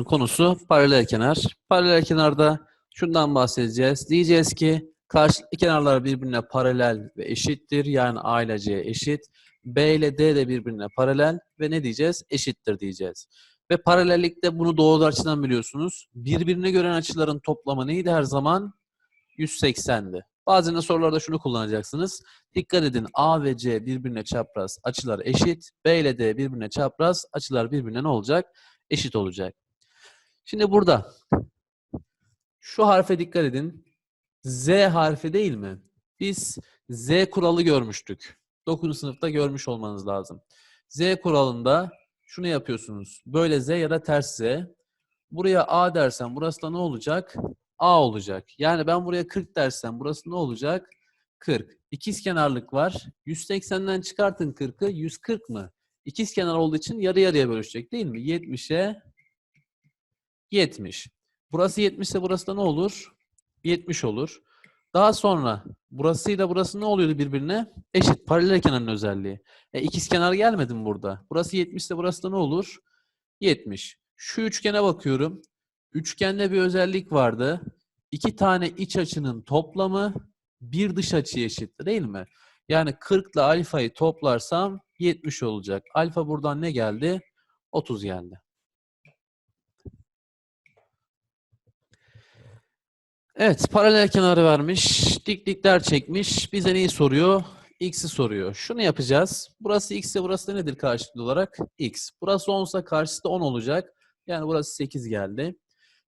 konusu paralel kenar. Paralel kenarda şundan bahsedeceğiz. Diyeceğiz ki karşılıklı kenarlar birbirine paralel ve eşittir. Yani A ile C eşit. B ile D de birbirine paralel ve ne diyeceğiz? Eşittir diyeceğiz. Ve paralellikte bunu doğru açıdan biliyorsunuz. Birbirine gören açıların toplamı neydi her zaman? 180'di. Bazen de sorularda şunu kullanacaksınız. Dikkat edin A ve C birbirine çapraz açılar eşit. B ile D birbirine çapraz açılar birbirine ne olacak? Eşit olacak. Şimdi burada şu harfe dikkat edin. Z harfi değil mi? Biz Z kuralı görmüştük. 9. sınıfta görmüş olmanız lazım. Z kuralında şunu yapıyorsunuz. Böyle Z ya da ters Z. Buraya A dersen burası da ne olacak? A olacak. Yani ben buraya 40 dersem burası ne olacak? 40. İkiz kenarlık var. 180'den çıkartın 40'ı. 140 mı? İkiz kenar olduğu için yarı yarıya bölüşecek değil mi? 70'e 70. Burası 70 ise burası da ne olur? 70 olur. Daha sonra burasıyla burası ne oluyordu birbirine? Eşit. Paralel kenarın özelliği. E, ikiz kenar gelmedi mi burada? Burası 70 ise burası da ne olur? 70. Şu üçgene bakıyorum. Üçgende bir özellik vardı. İki tane iç açının toplamı bir dış açıya eşit değil mi? Yani 40 ile alfayı toplarsam 70 olacak. Alfa buradan ne geldi? 30 geldi. Evet, paralel kenarı vermiş, diklikler çekmiş. Bize neyi soruyor? X'i soruyor. Şunu yapacağız. Burası X ise burası da nedir karşılıklı olarak? X. Burası 10 ise karşısı da 10 olacak. Yani burası 8 geldi.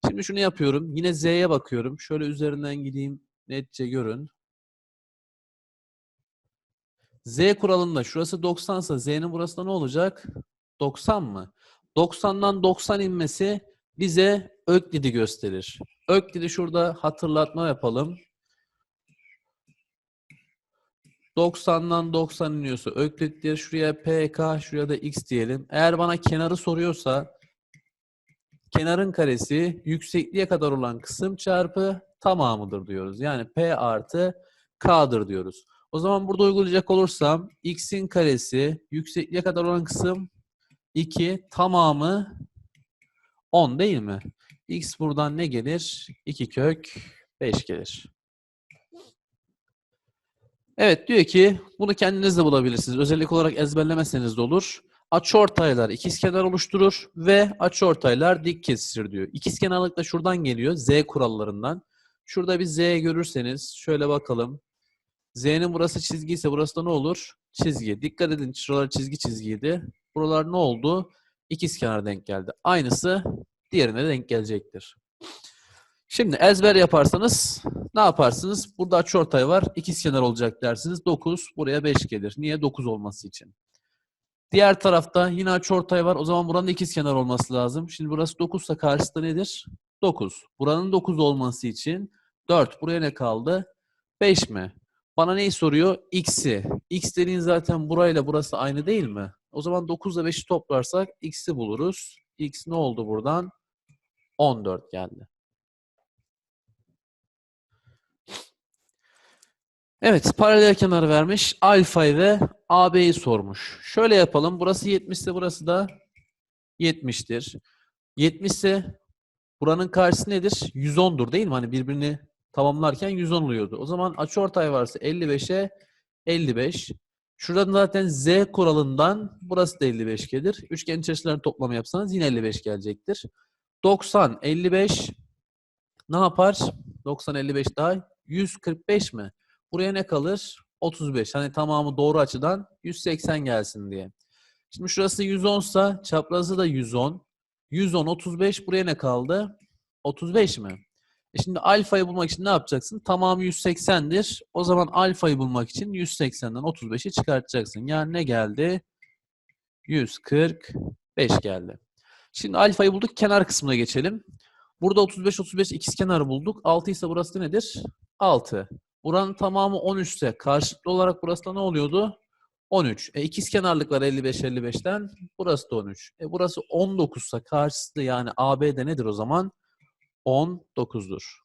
Şimdi şunu yapıyorum. Yine Z'ye bakıyorum. Şöyle üzerinden gideyim. Netçe görün. Z kuralında şurası 90 ise Z'nin burası da ne olacak? 90 mı? 90'dan 90 inmesi bize Öklid'i gösterir. Öklid'i şurada hatırlatma yapalım. 90'dan 90 iniyorsa Öklid'dir. Şuraya PK, şuraya da X diyelim. Eğer bana kenarı soruyorsa kenarın karesi yüksekliğe kadar olan kısım çarpı tamamıdır diyoruz. Yani P artı K'dır diyoruz. O zaman burada uygulayacak olursam x'in karesi yüksekliğe kadar olan kısım 2 tamamı 10 değil mi? x buradan ne gelir? 2 kök 5 gelir. Evet diyor ki bunu kendiniz de bulabilirsiniz. Özellik olarak ezberlemezseniz de olur. Açıortaylar ikizkenar oluşturur ve açıortaylar dik kesişir diyor. İkizkenarlık da şuradan geliyor. Z kurallarından. Şurada bir Z görürseniz şöyle bakalım. Z'nin burası çizgi ise burası da ne olur? Çizgi. Dikkat edin şuralar çizgi çizgiydi. Buralar ne oldu? İkizkenar denk geldi. Aynısı diğerine de denk gelecektir. Şimdi ezber yaparsanız ne yaparsınız? Burada açıortay var. İkizkenar olacak dersiniz. 9 buraya 5 gelir. Niye? 9 olması için. Diğer tarafta yine açıortay var. O zaman buranın ikizkenar olması lazım. Şimdi burası 9 ise karşısında nedir? 9. Buranın 9 olması için 4. Buraya ne kaldı? 5 mi? Bana neyi soruyor? X'i. X dediğin zaten burayla burası aynı değil mi? O zaman 9 ile 5'i toplarsak X'i buluruz. X ne oldu buradan? 14 geldi. Evet, paralel kenar vermiş. Alfa'yı ve AB'yi sormuş. Şöyle yapalım. Burası 70 ise burası da 70'tir. 70 ise buranın karşısı nedir? 110'dur değil mi? Hani birbirini tamamlarken 110 oluyordu. O zaman açıortay varsa 55'e 55. Şuradan zaten Z kuralından burası da 55 gelir. Üçgen içerisinden toplamı yapsanız yine 55 gelecektir. 90, 55 ne yapar? 90, 55 daha 145 mi? Buraya ne kalır? 35. Hani tamamı doğru açıdan 180 gelsin diye. Şimdi şurası 110 ise çaprazı da 110. 110, 35 buraya ne kaldı? 35 mi? E şimdi alfayı bulmak için ne yapacaksın? Tamamı 180'dir. O zaman alfayı bulmak için 180'den 35'i çıkartacaksın. Yani ne geldi? 145 geldi. Şimdi alfayı bulduk. Kenar kısmına geçelim. Burada 35 35 ikiz kenarı bulduk. 6 ise burası nedir? 6. Buranın tamamı 13 ise karşılıklı olarak burası da ne oluyordu? 13. E ikiz kenarlık var 55 55'ten. Burası da 13. E burası 19 ise karşısı yani AB'de nedir o zaman? 19'dur.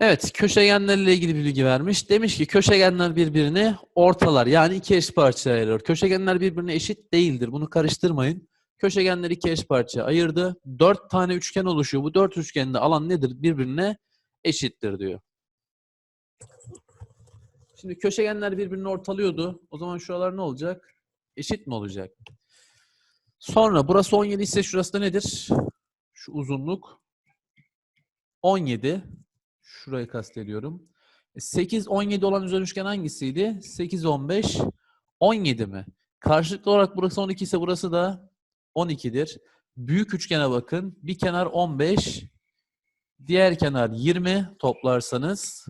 Evet, köşegenlerle ilgili bilgi vermiş. Demiş ki köşegenler birbirini ortalar. Yani iki eş parçaya ayırır. Köşegenler birbirine eşit değildir. Bunu karıştırmayın. Köşegenleri iki eş parçaya ayırdı. Dört tane üçgen oluşuyor. Bu dört üçgende alan nedir? Birbirine eşittir diyor. Şimdi köşegenler birbirini ortalıyordu. O zaman şuralar ne olacak? Eşit mi olacak? Sonra burası 17 ise şurası da nedir? Şu uzunluk 17. Şurayı kastediyorum. 8, 17 olan özel üçgen hangisiydi? 8, 15, 17 mi? Karşılıklı olarak burası 12 ise burası da 12'dir. Büyük üçgene bakın. Bir kenar 15, diğer kenar 20 toplarsanız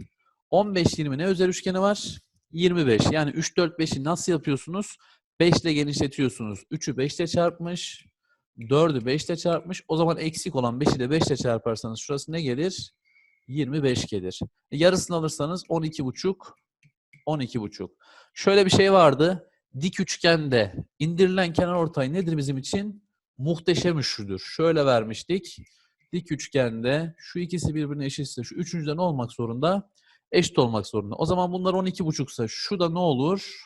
15, 20 ne özel üçgeni var? 25. Yani 3, 4, 5'i nasıl yapıyorsunuz? 5 ile genişletiyorsunuz. 3'ü 5 ile çarpmış. 4'ü 5 ile çarpmış. O zaman eksik olan 5'i de 5 ile çarparsanız şurası ne gelir? 25 gelir. E, Yarısını alırsanız 12,5 12,5. Şöyle bir şey vardı. Dik üçgende indirilen kenar ortay nedir bizim için? Muhteşem üçlüdür. Şöyle vermiştik. Dik üçgende şu ikisi birbirine eşitse şu üçüncüde ne olmak zorunda? Eşit olmak zorunda. O zaman bunlar 12,5 ise şu da ne olur?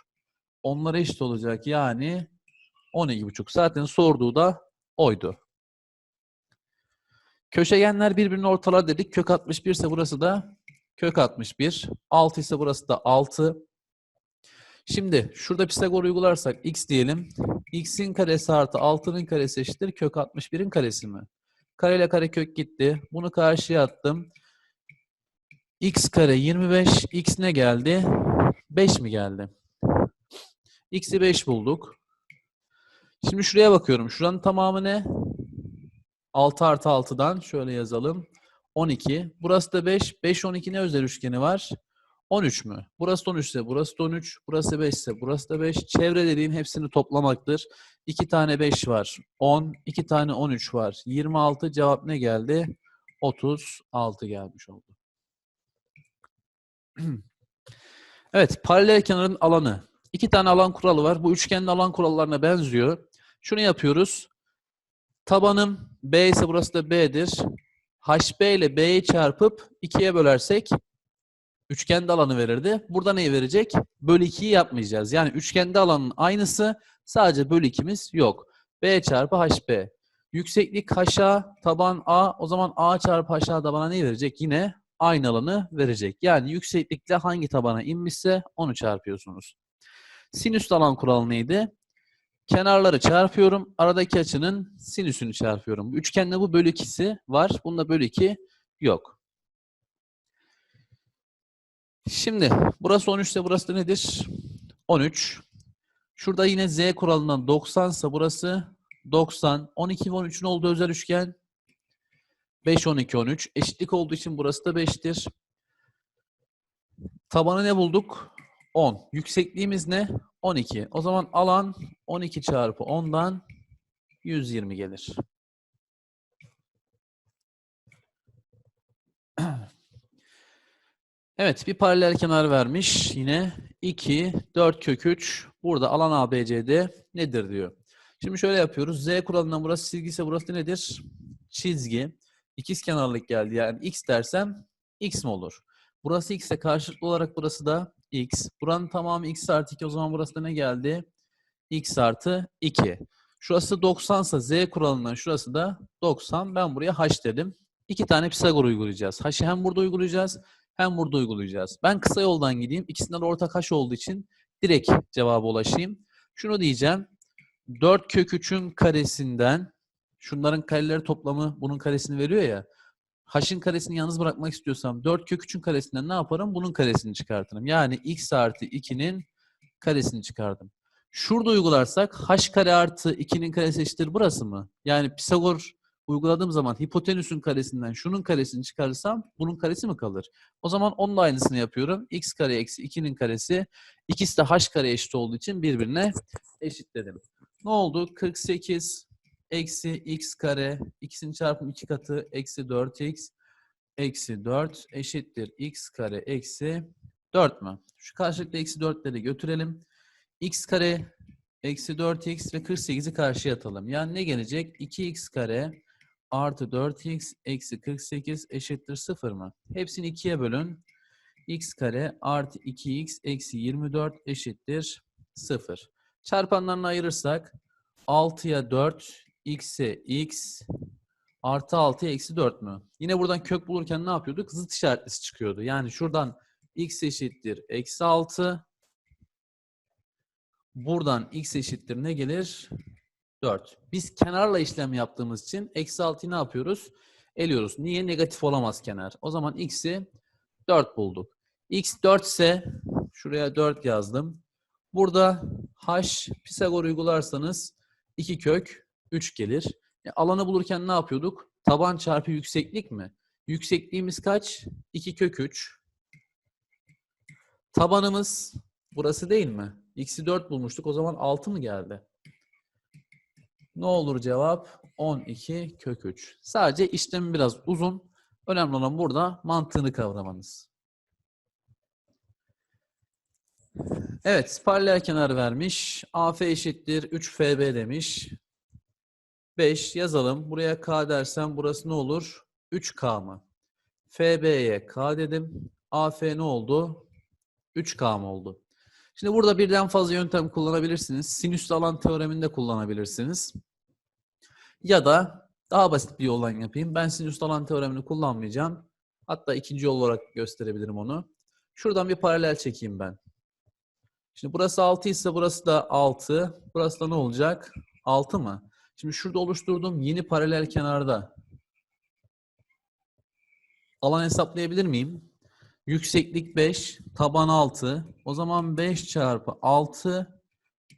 Onlar eşit olacak. Yani 12,5. Zaten sorduğu da oydu. Köşegenler birbirini ortalar dedik. Kök 61 ise burası da kök 61. 6 ise burası da 6. Şimdi şurada Pisagor uygularsak x diyelim. x'in karesi artı 6'nın karesi eşittir. Kök 61'in karesi mi? Kare ile kare kök gitti. Bunu karşıya attım. x kare 25. x ne geldi? 5 mi geldi? x'i 5 bulduk. Şimdi şuraya bakıyorum. Şuranın tamamı ne? 6 artı 6'dan şöyle yazalım. 12. Burası da 5. 5, 12 ne özel üçgeni var? 13 mü? Burası 13 ise burası da 13. Burası 5 ise burası da 5. Çevre dediğin hepsini toplamaktır. 2 tane 5 var. 10. 2 tane 13 var. 26. Cevap ne geldi? 36 gelmiş oldu. evet. Paralel kenarın alanı. İki tane alan kuralı var. Bu üçgenin alan kurallarına benziyor. Şunu yapıyoruz. Tabanım B ise burası da B'dir. HB ile B'yi çarpıp 2'ye bölersek üçgende alanı verirdi. Burada neyi verecek? Bölü 2'yi yapmayacağız. Yani üçgende alanın aynısı sadece bölü 2'miz yok. B çarpı HB. Yükseklik HA, taban A. O zaman A çarpı HA tabana neyi verecek? Yine aynı alanı verecek. Yani yükseklikle hangi tabana inmişse onu çarpıyorsunuz. Sinüs alan kuralı neydi? Kenarları çarpıyorum. Aradaki açının sinüsünü çarpıyorum. Üçgende bu bölü 2'si var. Bunda bölü 2 yok. Şimdi burası 13 ise burası da nedir? 13. Şurada yine z kuralından 90 ise burası 90. 12 ve 13'ün olduğu özel üçgen 5, 12, 13. Eşitlik olduğu için burası da 5'tir. Tabanı ne bulduk? 10. Yüksekliğimiz ne? 12. O zaman alan 12 çarpı 10'dan 120 gelir. Evet bir paralel kenar vermiş yine 2, 4 kök 3. Burada alan ABCD nedir diyor. Şimdi şöyle yapıyoruz. Z kuralından burası çizgi ise burası nedir? Çizgi. İkiz kenarlık geldi. Yani x dersem x mi olur? Burası x ise karşılıklı olarak burası da x. Buranın tamamı x artı 2. O zaman burası da ne geldi? x artı 2. Şurası 90 ise z kuralından şurası da 90. Ben buraya h dedim. İki tane Pisagor uygulayacağız. H'ı hem burada uygulayacağız hem burada uygulayacağız. Ben kısa yoldan gideyim. İkisinden de ortak h olduğu için direkt cevaba ulaşayım. Şunu diyeceğim. 4 kök 3'ün karesinden şunların kareleri toplamı bunun karesini veriyor ya. H'ın karesini yalnız bırakmak istiyorsam 4 kök 3'ün karesinden ne yaparım? Bunun karesini çıkartırım. Yani x artı 2'nin karesini çıkardım. Şurada uygularsak h kare artı 2'nin karesi eşittir burası mı? Yani Pisagor uyguladığım zaman hipotenüsün karesinden şunun karesini çıkarırsam bunun karesi mi kalır? O zaman onun da aynısını yapıyorum. x kare eksi 2'nin karesi. İkisi de h kare eşit olduğu için birbirine eşitledim. Ne oldu? 48 eksi x kare ikisinin çarpımı 2 katı eksi 4x eksi 4 eşittir x kare eksi 4 mü? Şu karşılıklı eksi 4'leri götürelim. x kare eksi 4x ve 48'i karşıya atalım. Yani ne gelecek? 2x kare artı 4x eksi 48 eşittir 0 mı? Hepsini ikiye bölün. x kare artı 2x eksi 24 eşittir 0. Çarpanlarını ayırırsak 6'ya 4, x'e x, artı 6'ya eksi 4 mü? Yine buradan kök bulurken ne yapıyorduk? Zıt işaretlisi çıkıyordu. Yani şuradan x eşittir eksi 6. Buradan x eşittir ne gelir? 4. Biz kenarla işlem yaptığımız için eksi 6'yı ne yapıyoruz? Eliyoruz. Niye? Negatif olamaz kenar. O zaman x'i 4 bulduk. x 4 ise şuraya 4 yazdım. Burada h Pisagor uygularsanız 2 kök 3 gelir. E, alanı bulurken ne yapıyorduk? Taban çarpı yükseklik mi? Yüksekliğimiz kaç? 2 kök 3. Tabanımız burası değil mi? X'i 4 bulmuştuk. O zaman 6 mı geldi? Ne olur cevap? 12 kök 3. Sadece işlemi biraz uzun. Önemli olan burada mantığını kavramanız. Evet, paralel kenar vermiş. AF eşittir 3FB demiş. 5 yazalım. Buraya K dersem burası ne olur? 3K mı? FB'ye K dedim. AF ne oldu? 3K mı oldu? Şimdi burada birden fazla yöntem kullanabilirsiniz. Sinüs alan teoreminde kullanabilirsiniz. Ya da daha basit bir yoldan yapayım. Ben sinüs alan teoremini kullanmayacağım. Hatta ikinci yol olarak gösterebilirim onu. Şuradan bir paralel çekeyim ben. Şimdi burası 6 ise burası da 6. Burası da ne olacak? 6 mı? Şimdi şurada oluşturduğum yeni paralel kenarda alan hesaplayabilir miyim? Yükseklik 5, taban 6. O zaman 5 çarpı 6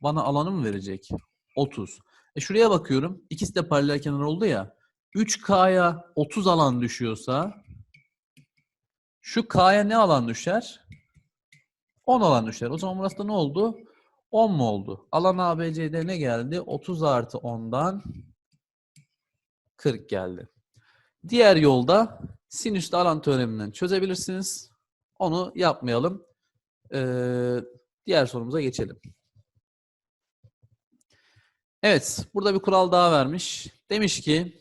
bana alanı mı verecek? 30. E şuraya bakıyorum. İkisi de paralel kenar oldu ya. 3K'ya 30 alan düşüyorsa şu K'ya ne alan düşer? 10 alan düşer. O zaman burası da ne oldu? 10 mu oldu? Alan ABC'de ne geldi? 30 artı 10'dan 40 geldi. Diğer yolda sinüsle alan teoreminden çözebilirsiniz. Onu yapmayalım. Ee, diğer sorumuza geçelim. Evet, burada bir kural daha vermiş. Demiş ki,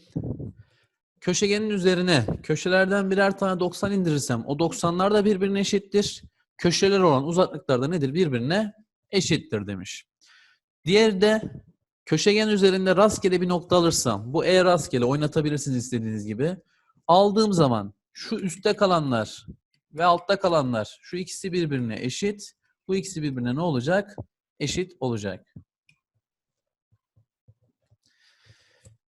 köşegenin üzerine köşelerden birer tane 90 indirirsem o 90'lar da birbirine eşittir. Köşeler olan uzaklıklar da nedir? Birbirine eşittir demiş. Diğeri de köşegen üzerinde rastgele bir nokta alırsam, bu E rastgele oynatabilirsiniz istediğiniz gibi. Aldığım zaman şu üstte kalanlar ve altta kalanlar şu ikisi birbirine eşit. Bu ikisi birbirine ne olacak? Eşit olacak.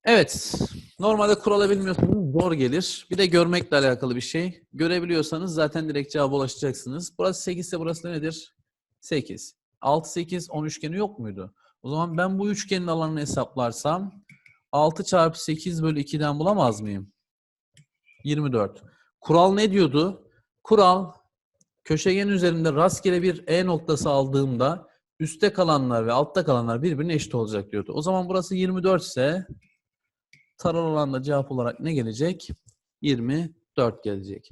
Evet. Normalde kurala bilmiyorsanız zor gelir. Bir de görmekle alakalı bir şey. Görebiliyorsanız zaten direkt cevaba ulaşacaksınız. Burası 8 ise burası nedir? 8. 6, 8, 10 üçgeni yok muydu? O zaman ben bu üçgenin alanını hesaplarsam 6 çarpı 8 bölü 2'den bulamaz mıyım? 24. Kural ne diyordu? Kural köşegen üzerinde rastgele bir E noktası aldığımda üstte kalanlar ve altta kalanlar birbirine eşit olacak diyordu. O zaman burası 24 ise taral alanda cevap olarak ne gelecek? 24 gelecek.